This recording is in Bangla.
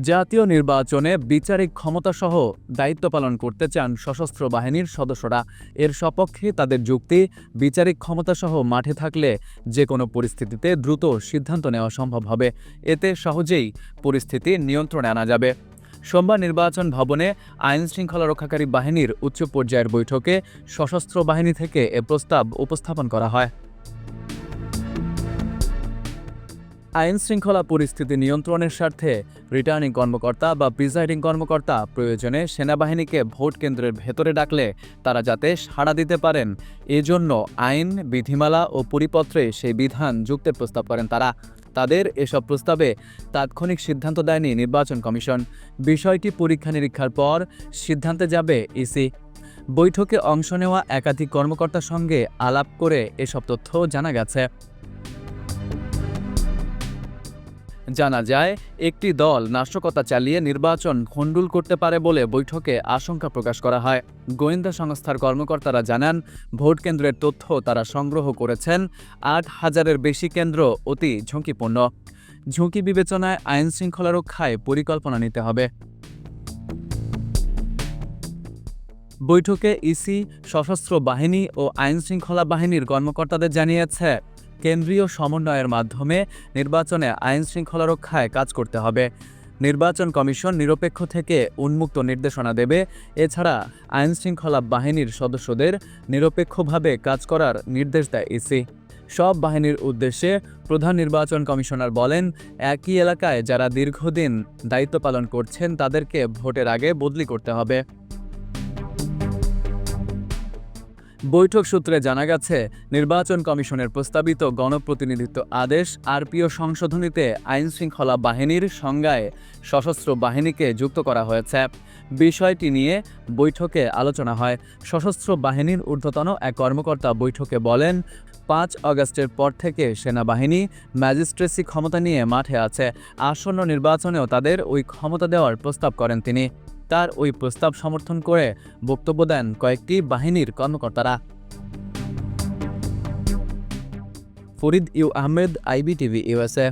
জাতীয় নির্বাচনে বিচারিক ক্ষমতাসহ দায়িত্ব পালন করতে চান সশস্ত্র বাহিনীর সদস্যরা। এর সপক্ষে তাদের যুক্তি, বিচারিক ক্ষমতাসহ মাঠে থাকলে যে কোনো পরিস্থিতিতে দ্রুত সিদ্ধান্ত নেওয়া সম্ভব হবে। এতে সহজেই পরিস্থিতি নিয়ন্ত্রণে আনা যাবে। সোমবার নির্বাচন ভবনে আইন শৃঙ্খলা রক্ষাকারী বাহিনীর উচ্চ পর্যায়ের বৈঠকে সশস্ত্র বাহিনী থেকে এ প্রস্তাব উপস্থাপন করা হয়। আইন শৃঙ্খলা পরিস্থিতি নিয়ন্ত্রণের স্বার্থে রিটার্নিং কর্মকর্তা বা প্রিজাইডিং কর্মকর্তা প্রয়োজনে সেনাবাহিনীকে ভোট কেন্দ্রের ভেতরে ডাকলে তারা যাতে সাড়া দিতে পারেন। এজন্য আইন, বিধিমালা ও পরিপত্রে সেই বিধান যুক্তের প্রস্তাব করেন তারা। তাদের এসব প্রস্তাবে তাৎক্ষণিক সিদ্ধান্ত দেয়নি নির্বাচন কমিশন। বিষয়টি পরীক্ষা নিরীক্ষার পর সিদ্ধান্তে যাবে ইসি। বৈঠকে অংশ নেওয়া একাধিক কর্মকর্তার সঙ্গে আলাপ করে এসব তথ্য জানা গেছে। জানা যায়, একটি দল নাশকতা চালিয়ে নির্বাচন খণ্ডুল করতে পারে বলে বৈঠকে আশঙ্কা প্রকাশ করা হয়। গোয়েন্দা সংস্থার কর্মকর্তারা জানান, ভোট কেন্দ্রের তথ্য তারা সংগ্রহ করেছেন, আট হাজারের বেশি কেন্দ্র অতি ঝুঁকিপূর্ণ। ঝুঁকি বিবেচনায় আইন শৃঙ্খলা রক্ষায় পরিকল্পনা নিতে হবে। বৈঠকে ইসি, সশস্ত্র বাহিনী ও আইন শৃঙ্খলা বাহিনীর কর্মকর্তাদের জানিয়েছে, কেন্দ্রীয় সমন্বয়ের মাধ্যমে নির্বাচনে আইন শৃঙ্খলা রক্ষায় কাজ করতে হবে। নির্বাচন কমিশন নিরপেক্ষ থেকে উন্মুক্ত নির্দেশনা দেবে, এছাড়া আইন শৃঙ্খলা বাহিনীর সদস্যদের নিরপেক্ষভাবে কাজ করার নির্দেশ দেয় ইসি। সব বাহিনীর উদ্দেশ্যে প্রধান নির্বাচন কমিশনার বলেন, একই এলাকায় যারা দীর্ঘদিন দায়িত্ব পালন করছেন তাদেরকে ভোটের আগে বদলি করতে হবে। বৈঠক সূত্রে জানা গেছে, নির্বাচন কমিশনের প্রস্তাবিত গণপ্রতিনিধিত্ব আদেশ আরপিও সংশোধনীতে আইন শৃঙ্খলা বাহিনীর সংজ্ঞায় সশস্ত্র বাহিনীকে যুক্ত করা হয়েছে। বিষয়টি নিয়ে বৈঠকে আলোচনা হয়। সশস্ত্র বাহিনীর ঊর্ধ্বতন এক কর্মকর্তা বৈঠকে বলেন, পাঁচ আগস্টের পর থেকে সেনাবাহিনী ম্যাজিস্ট্রেসি ক্ষমতা নিয়ে মাঠে আছে। আসন্ন নির্বাচনেও তাদের ওই ক্ষমতা দেওয়ার প্রস্তাব করেন তিনি। তার ওই প্রস্তাব সমর্থন করে বক্তব্য দেন কয়েকটি বাহিনীর কর্মকর্তারা। Farid U Ahmed, IBTV USA